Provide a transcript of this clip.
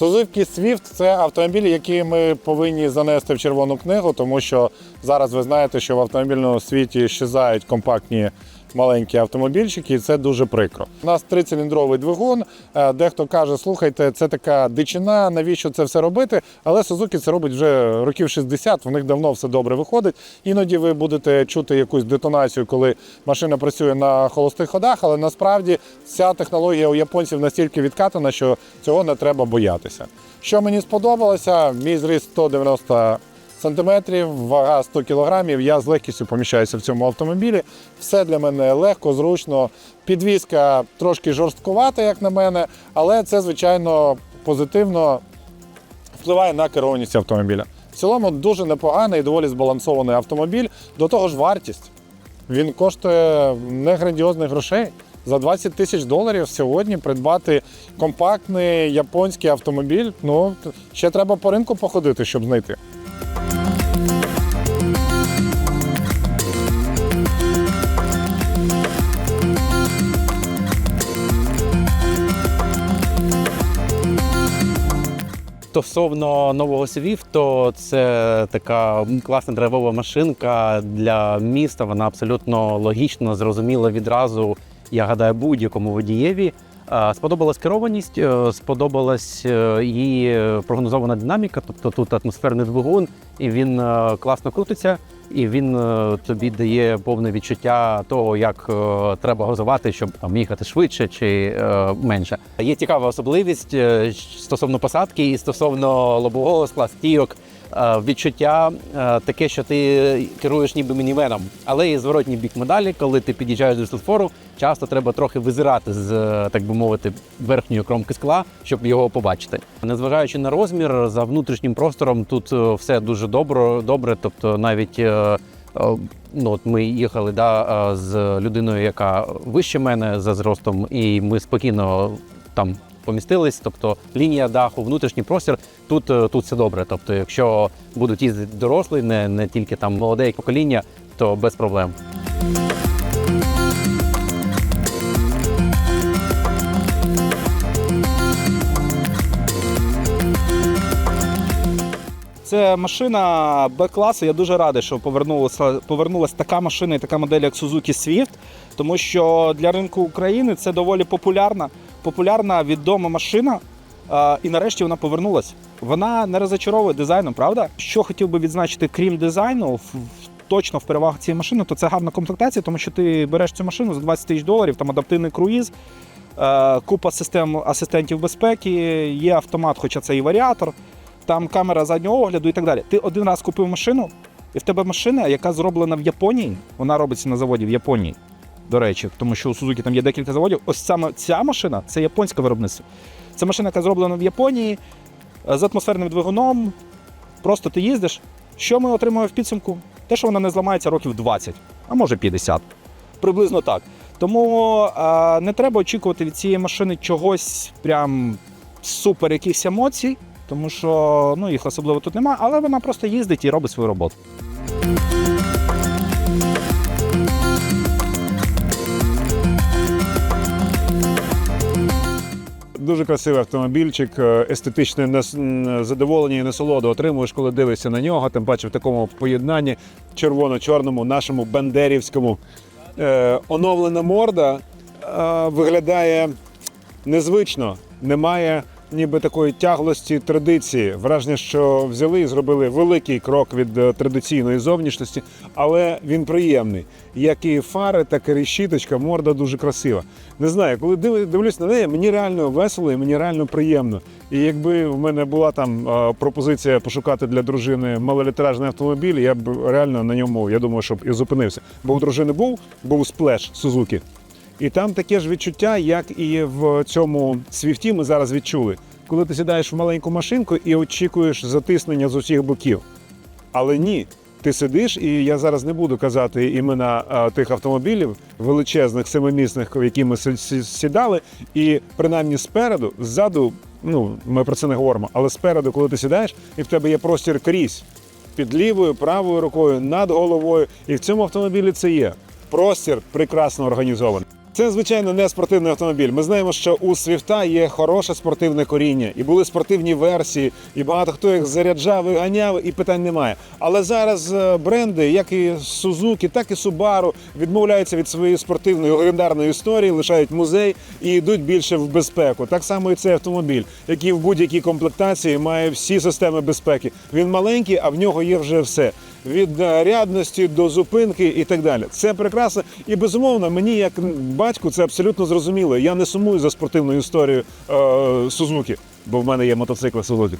Suzuki Swift це автомобіль, який ми повинні занести в червону книгу, тому що зараз ви знаєте, що в автомобільному світі щезають компактні маленькі автомобільчики, і це дуже прикро. У нас трициліндровий двигун. е, Дехто каже, слухайте, це така дичина, навіщо це все робити? Але Suzuki це робить вже років 60, в них давно все добре виходить. Іноді ви будете чути якусь детонацію, коли машина працює на холостих ходах, але насправді ця технологія у японців настільки відкатана, що цього не треба боятися. Що мені сподобалося, мій зріст 190 сантиметрів, вага 100 кілограмів. Я з легкістю поміщаюся в цьому автомобілі. Все для мене легко, зручно. Підвізка трошки жорсткувата, як на мене, але це, звичайно, позитивно впливає на керованість автомобіля. В цілому дуже непоганий і доволі збалансований автомобіль. До того ж, вартість. Він коштує не грандіозних грошей. За 20 тисяч доларів сьогодні придбати компактний японський автомобіль. Ну, ще треба по ринку походити, щоб знайти. Стосовно нового то це така класна драйвова машинка для міста. Вона абсолютно логічно, зрозуміла відразу, я гадаю, будь-якому водієві. Е, Сподобалась керованість, е, сподобалась е, її прогнозована динаміка, тобто тут атмосферний двигун, і він е, класно крутиться, і він е, тобі дає повне відчуття того, як е, треба газувати, щоб там їхати швидше чи е, менше. Є цікава особливість е, стосовно посадки і стосовно лобового скла, стійок. Е, Відчуття е, таке, що ти керуєш ніби мінівеном, але і зворотній бік медалі, коли ти під'їжджаєш до світлофору, часто треба трохи визирати з, е, так би мовити, верхньої кромки скла, щоб його побачити. Незважаючи на розмір, за внутрішнім простором тут все дуже добре. добре тобто навіть ну, от ми їхали да, з людиною, яка вище мене за зростом, і ми спокійно там помістились. Тобто лінія даху, внутрішній простір, тут, е, тут все добре. Тобто, якщо будуть їздити дорослі, не, не тільки там молоде покоління, то без проблем. Це машина Б-класу. Я дуже радий, що повернулася, повернулася така машина і така модель, як Suzuki Swift, тому що для ринку України це доволі популярна, популярна відома машина. І нарешті вона повернулася. Вона не розочаровує дизайном, правда? Що хотів би відзначити, крім дизайну, точно в перевагу цієї машини, то це гарна комплектація, тому що ти береш цю машину за 20 тисяч доларів, там адаптивний круїз, купа систем асистентів безпеки, є автомат, хоча це і варіатор там камера заднього огляду і так далі. Ти один раз купив машину, і в тебе машина, яка зроблена в Японії, вона робиться на заводі в Японії. До речі, тому що у Suzuki там є декілька заводів. Ось саме ця машина це японське виробництво. Це машина, яка зроблена в Японії е, з атмосферним двигуном. Просто ти їздиш. Що ми отримуємо в підсумку? Те, що вона не зламається років 20, а може 50. Приблизно так. Тому е, не треба очікувати від цієї машини чогось прям супер якихось емоцій, тому що ну, їх особливо тут немає, але вона просто їздить і робить свою роботу. Дуже красивий автомобільчик, е, естетичне задоволення і насолоду отримуєш, коли дивишся на нього, тим паче в такому поєднанні червоно-чорному, нашому бандерівському. Е, оновлена морда е, виглядає незвично, немає ніби такої тяглості традиції. Враження, що взяли і зробили великий крок від е, традиційної зовнішності, але він приємний. Як і фари, так і решіточка, морда дуже красива. Не знаю, коли див- дивлюсь на неї, мені реально весело і мені реально приємно. І якби в мене була там е, пропозиція пошукати для дружини малолітражний автомобіль, я б реально на ньому, я думаю, щоб і зупинився. Бо у дружини був, був сплеш Сузуки. І там таке ж відчуття, як і в цьому свіфті ми зараз відчули. Коли ти сідаєш в маленьку машинку і очікуєш затиснення з усіх боків. Але ні, ти сидиш, і я зараз не буду казати імена тих автомобілів величезних семимісних, в які ми сі- сі- сідали, і принаймні спереду, ззаду, ну ми про це не говоримо, але спереду, коли ти сідаєш, і в тебе є простір крізь під лівою, правою рукою, над головою. І в цьому автомобілі це є. Простір прекрасно організований. Це, звичайно, не спортивний автомобіль. Ми знаємо, що у Свіфта є хороше спортивне коріння, і були спортивні версії, і багато хто їх заряджав, і ганяв, і питань немає. Але зараз е, бренди, як і Suzuki, так і Subaru, відмовляються від своєї спортивної легендарної історії, лишають музей і йдуть більше в безпеку. Так само і цей автомобіль, який в будь-якій комплектації має всі системи безпеки. Він маленький, а в нього є вже все. Від рядності до зупинки і так далі. Це прекрасно. І безумовно, мені як батьку це абсолютно зрозуміло. Я не сумую за спортивною історією е, Сузуки, бо в мене є мотоцикл Сузуки.